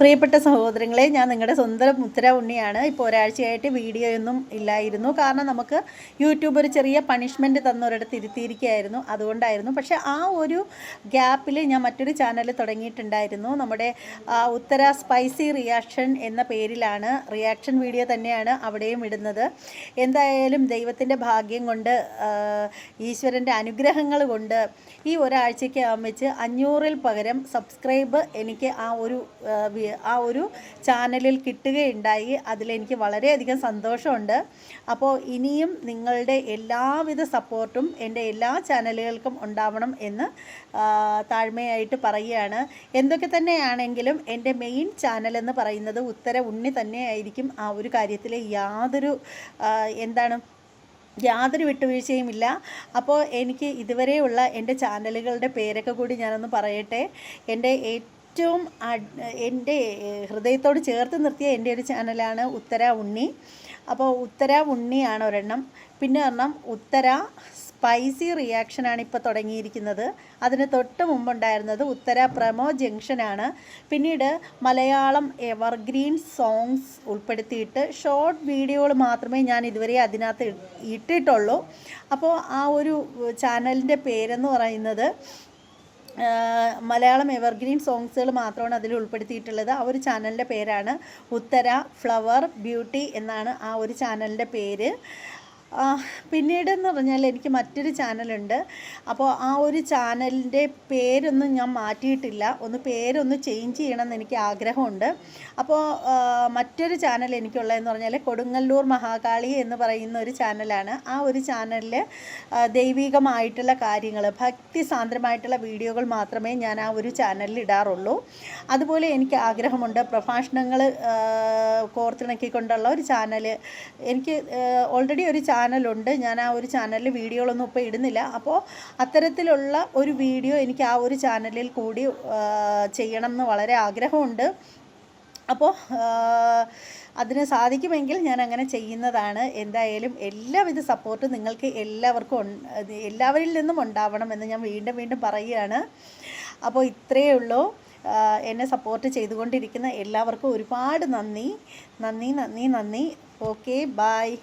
പ്രിയപ്പെട്ട സഹോദരങ്ങളെ ഞാൻ നിങ്ങളുടെ സ്വന്തം മുത്തര ഉണ്ണിയാണ് ഇപ്പോൾ ഒരാഴ്ചയായിട്ട് വീഡിയോ ഒന്നും ഇല്ലായിരുന്നു. കാരണം നമുക്ക് യൂട്യൂബ് ഒരു ചെറിയ പണിഷ്മെന്റ് തന്നൊരിടത്ത് ഇരുത്തിയിരിക്കുകയായിരുന്നു. അതുകൊണ്ടായിരുന്നു. പക്ഷേ ആ ഒരു ഗ്യാപ്പിൽ ഞാൻ മറ്റൊരു ചാനൽ തുടങ്ങിയിട്ടുണ്ടായിരുന്നു. നമ്മുടെ ഉത്തര സ്പൈസി റിയാക്ഷൻ എന്ന പേരിലാണ് റിയാക്ഷൻ വീഡിയോ തന്നെയാണ് അവിടെയും ഇടുന്നത്. എന്തായാലും ദൈവത്തിന്റെ ഭാഗ്യം കൊണ്ട് ഈശ്വരന്റെ അനുഗ്രഹങ്ങൾ കൊണ്ട് ഈ ഒരാഴ്ചയ്ക്ക് വെച്ച് അഞ്ഞൂറിൽ പകരം സബ്സ്ക്രൈബ് എനിക്ക് ആ ഒരു ആ, ഒരു ചാനലിൽ കിട്ടുകയുണ്ടായി. അതിലെനിക്ക് വളരെയധികം സന്തോഷമുണ്ട്. അപ്പോൾ ഇനിയും നിങ്ങളുടെ എല്ലാവിധ സപ്പോർട്ടും എന്റെ എല്ലാ ചാനലുകൾക്കും ഉണ്ടാവണം എന്ന് താഴ്മയായിട്ട് പറയുകയാണ്. എന്തൊക്കെ തന്നെയാണെങ്കിലും എന്റെ മെയിൻ ചാനൽ എന്ന് പറയുന്നത് ഉത്തര ഉണ്ണി തന്നെയായിരിക്കും ആ ഒരു കാര്യത്തിൽ യാതൊരു എന്താണ് യാതൊരു വിട്ടുവീഴ്ചയുമില്ല. അപ്പോൾ എനിക്ക് ഇതുവരെയുള്ള എന്റെ ചാനലുകളുടെ പേരൊക്കെ കൂടി ഞാനൊന്ന് പറയട്ടെ. എന്റെ ഏറ്റവും എന്റെ ഹൃദയത്തോട് ചേർത്ത് നിർത്തിയ എന്റെ ഒരു ചാനലാണ് ഉത്തര ഉണ്ണി. അപ്പോൾ ഉത്തര ഉണ്ണിയാണ് ഒരെണ്ണം. പിന്നെ ഒരെണ്ണം ഉത്തര സ്പൈസി റിയാക്ഷനാണ് ഇപ്പോൾ തുടങ്ങിയിരിക്കുന്നത്. അതിന് തൊട്ട് മുമ്പുണ്ടായിരുന്നത് ഉത്തര പ്രമോ ജംഗ്ഷനാണ് പിന്നീട് മലയാളം എവർഗ്രീൻ സോങ്സ് ഉൾപ്പെടുത്തിയിട്ട് ഷോർട്ട് വീഡിയോകൾ മാത്രമേ ഞാൻ ഇതുവരെ അതിനകത്ത് ഇട്ടിട്ടുള്ളൂ. അപ്പോൾ ആ ഒരു ചാനലിന്റെ പേരെന്ന് പറയുന്നത് മലയാളം എവർഗ്രീൻ സോങ്സുകൾ മാത്രമാണ് അതിൽ ഉൾപ്പെടുത്തിയിട്ടുള്ളത്. ആ ഒരു ചാനലിന്റെ പേരാണ് ഉത്തര ഫ്ലവർ ബ്യൂട്ടി എന്നാണ് ആ ഒരു ചാനലിന്റെ പേര്. പിന്നീടെന്ന് പറഞ്ഞാൽ എനിക്ക് മറ്റൊരു ചാനലുണ്ട്. അപ്പോൾ ആ ഒരു ചാനലിന്റെ പേരൊന്നും ഞാൻ മാറ്റിയിട്ടില്ല. ഒന്ന് പേരൊന്ന് ചേഞ്ച് ചെയ്യണമെന്ന് എനിക്ക് ആഗ്രഹമുണ്ട്. അപ്പോൾ മറ്റൊരു ചാനൽ എനിക്കുള്ളതെന്ന് പറഞ്ഞാൽ കൊടുങ്ങല്ലൂർ മഹാകാളി എന്ന് പറയുന്ന ഒരു ചാനലാണ്. ആ ഒരു ചാനലിൽ ദൈവികമായിട്ടുള്ള കാര്യങ്ങൾ ഭക്തി സാന്ദ്രമായിട്ടുള്ള വീഡിയോകൾ മാത്രമേ ഞാൻ ആ ഒരു ചാനലിൽ ഇടാറുള്ളൂ. അതുപോലെ എനിക്ക് ആഗ്രഹമുണ്ട് പ്രഭാഷണങ്ങൾ കോർത്തിണക്കിക്കൊണ്ടുള്ള ഒരു ചാനൽ എനിക്ക് ഓൾറെഡി ഒരു ചാനലുണ്ട്. ഞാൻ ആ ഒരു ചാനലിൽ വീഡിയോകളൊന്നും ഇപ്പോൾ ഇടുന്നില്ല. അപ്പോൾ അത്തരത്തിലുള്ള ഒരു വീഡിയോ എനിക്ക് ആ ഒരു ചാനലിൽ കൂടി ചെയ്യണം എന്ന് വളരെ ആഗ്രഹമുണ്ട്. അപ്പോൾ അതിന് സാധിക്കുമെങ്കിൽ ഞാൻ അങ്ങനെ ചെയ്യുന്നതാണ്. എന്തായാലും എല്ലാവിധ സപ്പോർട്ടും നിങ്ങൾക്ക് എല്ലാവർക്കും എല്ലാവരിൽ നിന്നും ഉണ്ടാവണം എന്ന് ഞാൻ വീണ്ടും വീണ്ടും പറയുകയാണ്. അപ്പോൾ ഇത്രയേ ഉള്ളൂ. എന്നെ സപ്പോർട്ട് ചെയ്തുകൊണ്ടിരിക്കുന്ന എല്ലാവർക്കും ഒരുപാട് നന്ദി. നന്ദി നന്ദി നന്ദി. Okay bye